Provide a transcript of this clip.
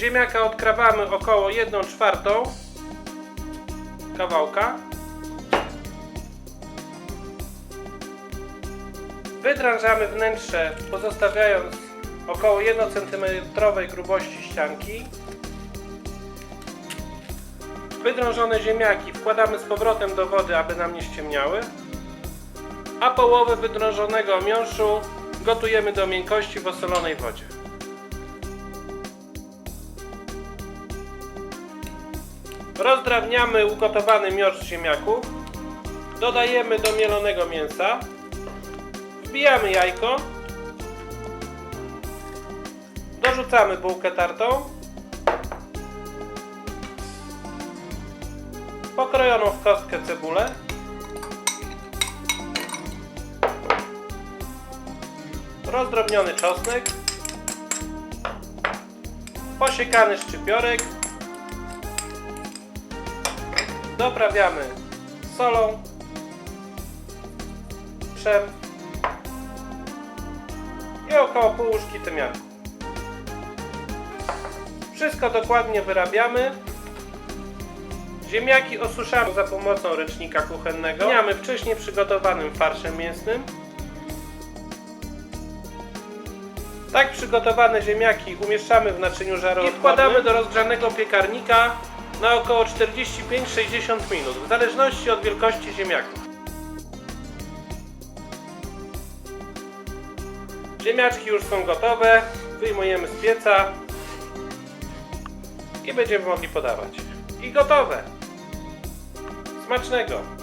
ziemniaka odkrawamy około 1 czwartą kawałka. Wydrążamy wnętrze, pozostawiając około 1 cm grubości ścianki. Wydrążone ziemniaki wkładamy z powrotem do wody, aby nam nie ściemniały. A połowę wydrążonego miąższu gotujemy do miękkości w osolonej wodzie. Rozdrabniamy ugotowany miąższ ziemniaków. Dodajemy do mielonego mięsa. Wbijamy jajko. Dorzucamy bułkę tartą. Pokrojoną w kostkę cebulę. Rozdrobniony czosnek. Posiekany szczypiorek. Doprawiamy solą, przem i około pół łyżki tymianu. Wszystko dokładnie wyrabiamy. Ziemniaki osuszamy za pomocą ręcznika kuchennego. Miamy wcześniej przygotowanym farszem mięsnym. Tak przygotowane ziemniaki umieszczamy w naczyniu żaroodpornym i wkładamy do rozgrzanego piekarnika na około 45-60 minut, w zależności od wielkości ziemniaków. Ziemniaczki już są gotowe, wyjmujemy z pieca i będziemy mogli podawać. I gotowe! Smacznego!